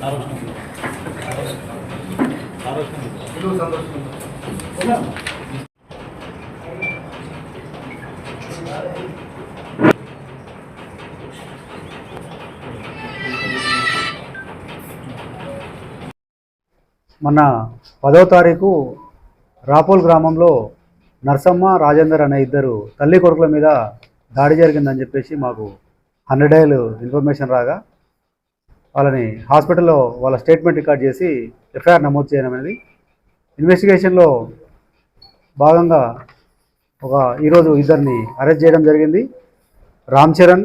మొన్న పదో తారీఖు రాపోల్ గ్రామంలో నర్సమ్మ రాజేందర్ అనే ఇద్దరు తల్లి కొడుకుల మీద దాడి జరిగిందని చెప్పేసి మాకు హండ్రెడ్ డేలు ఇన్ఫర్మేషన్ రాగా వాళ్ళని హాస్పిటల్లో వాళ్ళ స్టేట్మెంట్ రికార్డ్ చేసి ఎఫ్ఐఆర్ నమోదు చేయడం అనేది ఇన్వెస్టిగేషన్లో భాగంగా ఒక ఈరోజు ఇద్దరిని అరెస్ట్ చేయడం జరిగింది. రామ్ చరణ్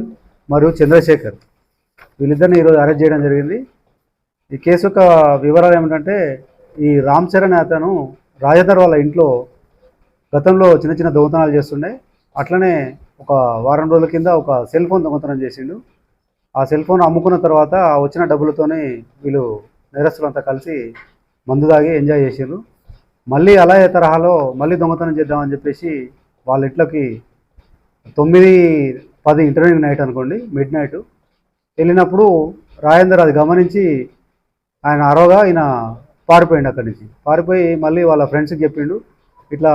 మరియు చంద్రశేఖర్ వీళ్ళిద్దరిని ఈరోజు అరెస్ట్ చేయడం జరిగింది. ఈ కేసు యొక్క వివరాలు ఏమిటంటే ఈ రామ్ చరణ్ అతను రాజధర్ వాళ్ళ ఇంట్లో గతంలో చిన్న చిన్న దొంగతనాలు చేస్తుండే. అట్లనే ఒక వారం రోజుల కింద ఒక సెల్ ఫోన్ దొంగతనం చేసిండు. ఆ సెల్ ఫోన్ అమ్ముకున్న తర్వాత వచ్చిన డబ్బులతోనే వీళ్ళు నేరస్తులంతా కలిసి మందు తాగి ఎంజాయ్ చేసిండ్రు. మళ్ళీ అలాగే తరహాలో మళ్ళీ దొంగతనం చేద్దామని చెప్పేసి వాళ్ళ ఇంట్లోకి తొమ్మిది పది ఇంటర్వ్యూ నైట్ అనుకోండి మిడ్ నైట్. వెళ్ళినప్పుడు రాజేందర్ అది గమనించి ఆయన అరవగా ఈయన పారిపోయిండు అక్కడి నుంచి. పారిపోయి మళ్ళీ వాళ్ళ ఫ్రెండ్స్కి చెప్పిండు. ఇట్లా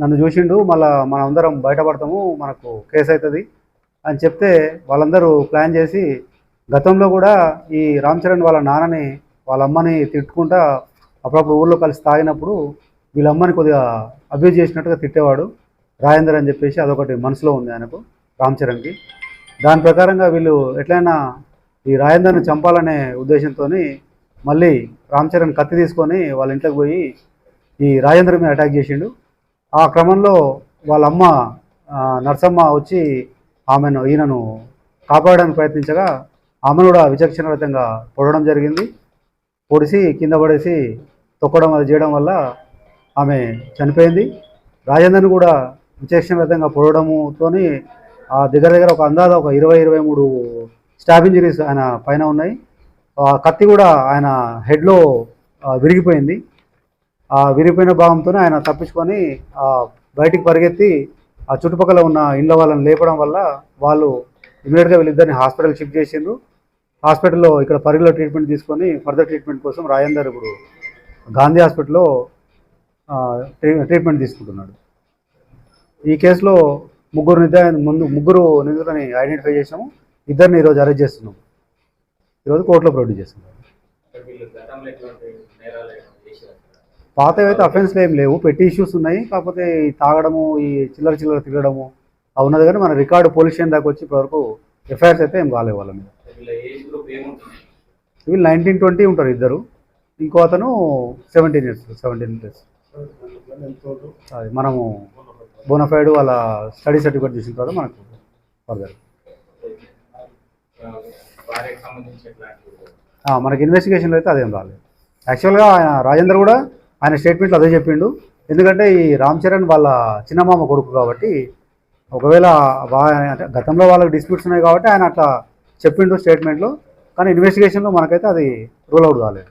నన్ను చూసిండు మళ్ళీ మనం అందరం బయటపడతాము మనకు కేసు అవుతుంది. అని చెప్తే వాళ్ళందరూ ప్లాన్ చేసి గతంలో కూడా ఈ రామ్ చరణ్ వాళ్ళ నాన్నని వాళ్ళ అమ్మని తిట్టుకుంటా అప్పుడప్పుడు ఊళ్ళో కలిసి తాగినప్పుడు వీళ్ళ అమ్మని కొద్దిగా అబ్యూజ్ చేసినట్టుగా తిట్టేవాడు రాజేందర్ అని చెప్పేసి అదొకటి మనసులో ఉంది ఆయనకు రామ్ చరణ్కి. దాని ప్రకారంగా వీళ్ళు ఎట్లయినా ఈ రాజేందర్ని చంపాలనే ఉద్దేశంతో మళ్ళీ రామ్ చరణ్ కత్తి తీసుకొని వాళ్ళ ఇంట్లోకి పోయి ఈ రాజేంద్ర మీద అటాక్ చేసిండు. ఆ క్రమంలో వాళ్ళ అమ్మ నర్సమ్మ వచ్చి ఆమెను ఈయనను కాపాడడానికి ప్రయత్నించగా ఆమెను కూడా విచక్షణరహితంగా పొడవడం జరిగింది. పొడిసి కింద పడేసి తొక్కడం అది చేయడం వల్ల ఆమె చనిపోయింది. రాజేందర్ని కూడా విచక్షణరహితంగా పొడవడంతోని ఆ దగ్గర దగ్గర ఒక అందాజ ఒక ఇరవై ఇరవై మూడు స్టాబ్ ఇంజరీస్ ఆయన పైన ఉన్నాయి. ఆ కత్తి కూడా ఆయన హెడ్లో విరిగిపోయింది. ఆ విరిగిపోయిన భావంతో ఆయన తప్పించుకొని బయటికి పరిగెత్తి ఆ చుట్టుపక్కల ఉన్న ఇండ్ల వాళ్ళని లేపడం వల్ల వాళ్ళు ఇమీడియట్గా వీళ్ళిద్దరిని హాస్పిటల్ షిఫ్ట్ చేసిండ్రు. హాస్పిటల్లో ఇక్కడ పరిగిలో ట్రీట్మెంట్ తీసుకొని ఫర్దర్ ట్రీట్మెంట్ కోసం రాజేందర్ ఇప్పుడు గాంధీ హాస్పిటల్లో ట్రీట్మెంట్ తీసుకుంటున్నాడు. ఈ కేసులో ముగ్గురు నిద్ర ముందు ముగ్గురు నిందితులని ఐడెంటిఫై చేసాము ఇద్దరిని ఈరోజు అరెస్ట్ చేస్తున్నాం. ఈరోజు కోర్టులో ప్రొడ్యూస్ చేస్తున్నాం. పాతవి అయితే అఫెన్స్లు ఏం లేవు. పెట్టి ఇష్యూస్ ఉన్నాయి. కాకపోతే ఈ తాగడము ఈ చిల్లర చిల్లర తిరగడము అవి ఉన్నది కానీ మన రికార్డు పోలీస్ స్టేషన్ దాకా వచ్చి ఇప్పటివరకు ఎఫ్ఐఆర్స్ అయితే ఏం కాలేవు వాళ్ళ మీద. వీళ్ళ నైన్టీన్ ట్వంటీ ఉంటారు ఇద్దరు. ఇంకో అతను సెవెంటీన్ ఇయర్స్ సెవెంటీన్ ఇయర్స్ అది మనము బోనఫైడ్ వాళ్ళ స్టడీ సర్టిఫికేట్ చూసిన తర్వాత మనకు ఫర్దర్ మనకి ఇన్వెస్టిగేషన్లో అయితే అదేం రాలేదు. యాక్చువల్గా ఆయన రాజేందర్ కూడా ఆయన స్టేట్మెంట్లో అదే చెప్పిండు. ఎందుకంటే ఈ రామ్ చరణ్ వాళ్ళ చిన్నమామ కొడుకు కాబట్టి ఒకవేళ అంటే గతంలో వాళ్ళకి డిస్ప్యూట్స్ ఉన్నాయి కాబట్టి ఆయన అట్లా చెప్పిండు స్టేట్మెంట్లో కానీ ఇన్వెస్టిగేషన్లో మనకైతే అది రూల్ అవుట్ కాలేదు.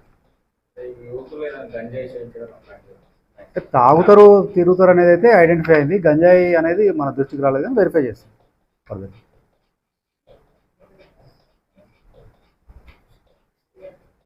తాగుతారు తిరుగుతారు అనేది అయితే ఐడెంటిఫై అయింది. గంజాయి అనేది మన దృష్టికి రాలేదు కానీ వెరిఫై చేస్తాం